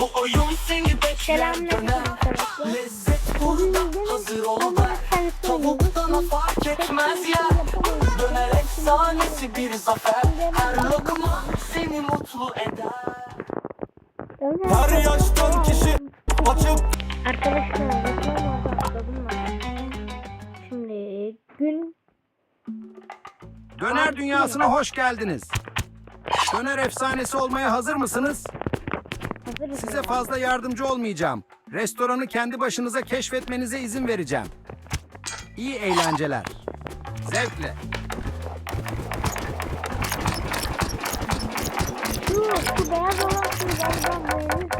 Bu oyun seni bekler Selamünaleyküm döner arkadaşlar. Lezzet burada hazır ol ver Tavuktan fark etmez ya. Döner efsanesi bir zafer. Her lokma seni mutlu eder. Her yaştan kişi açıp Arkadaşlar. Şimdi gün Döner dünyasına hoş geldiniz. Döner efsanesi olmaya hazır mısınız? Size fazla yardımcı olmayacağım. Restoranı kendi başınıza keşfetmenize izin vereceğim. İyi eğlenceler. Zevkle. Şu, şu beyaz olan şu galiba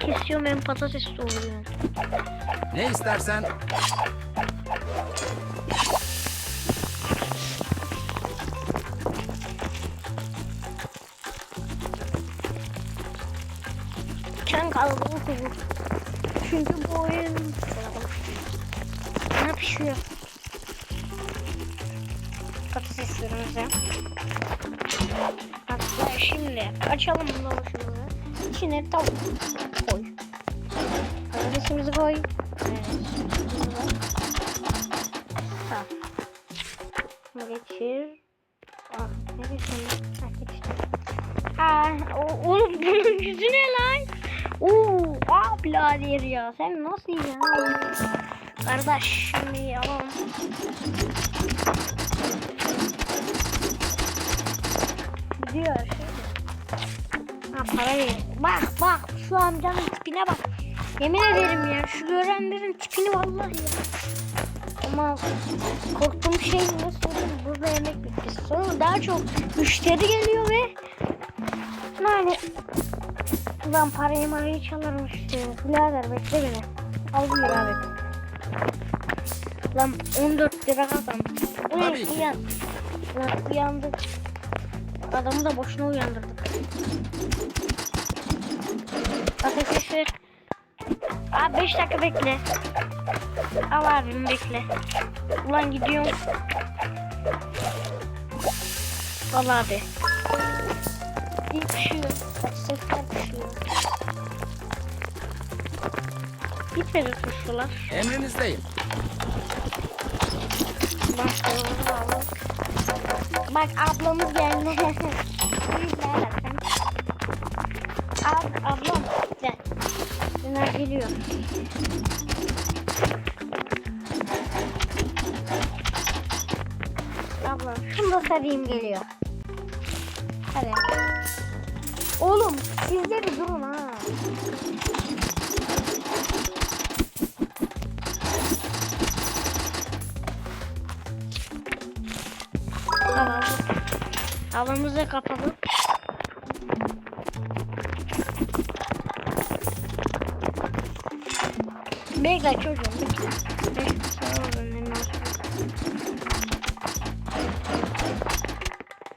kesiyorum hem patates doğruyorum. Ne istersen Çan kalabalık olur. Çünkü bu oyun. Ne pişiyor? Patateslerimizi. Hatta şimdi açalım lavaşımızı. İçine tavuk koy. Patatesimizi koy. Tamam. Bunu geçir. Ah, ne geçir? Ha, geçti. Aa, oğlum bunun yüzü ne lan? Oo, ablader ya. Sen nasıl ya? Kardeş şimdi alalım. Diyor şöyle. Ha para ver. Bak bak şu amcanın tipine bak. Yemin ederim ya şu görenlerin tipini vallahi ya. Ama korktuğum şey ne söyleyeyim burada yemek bitti. Sonra daha çok müşteri geliyor ve yani Ulan parayı marayı çalarım işte. Birader bekle beni. Al bunu abi. Lan 14 lira kazandım. Ki. uyan. Lan uyandık. Adamı da boşuna uyandırdık. Ateşi Abi 5 dakika bekle. Al abim bekle. Ulan gidiyorum. Al abi. İyi pişiyor. Patatesler pişiyor. Bitmedi turşular. emrinizdeyim. Abi. Bak ablamız geldi. Ab, ablam Döner geliyor. Ablam şunu da sarayım geliyor. Hadi. Oğlum siz de bir durun ha. Tamam. Havamız da Bekle çocuğum bekle.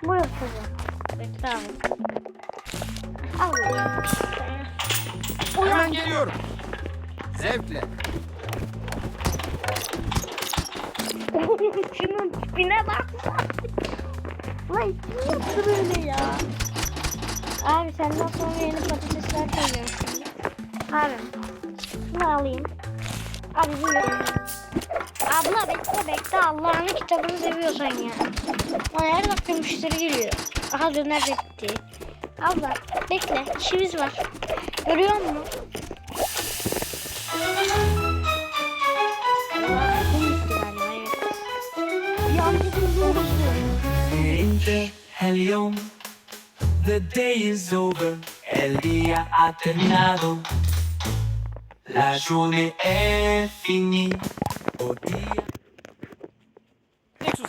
Buyur çocuğum. Bekle abi. Al. Hemen geliyorum. Zevkle. Şunun tipine bak. Lan kim yaptı böyle ya? Abi senden sonra yeni patatesler koyuyorum şimdi. Abi şunu alayım. Abi. Abla bekle bekle Allah'ın kitabını seviyorsan ya. Bana her dakika müşteri geliyor. Aha döner bitti. Abla bekle işimiz var. Görüyor musun? The day is over, el día ha terminado. La journée est finie. Au pire. Nexus.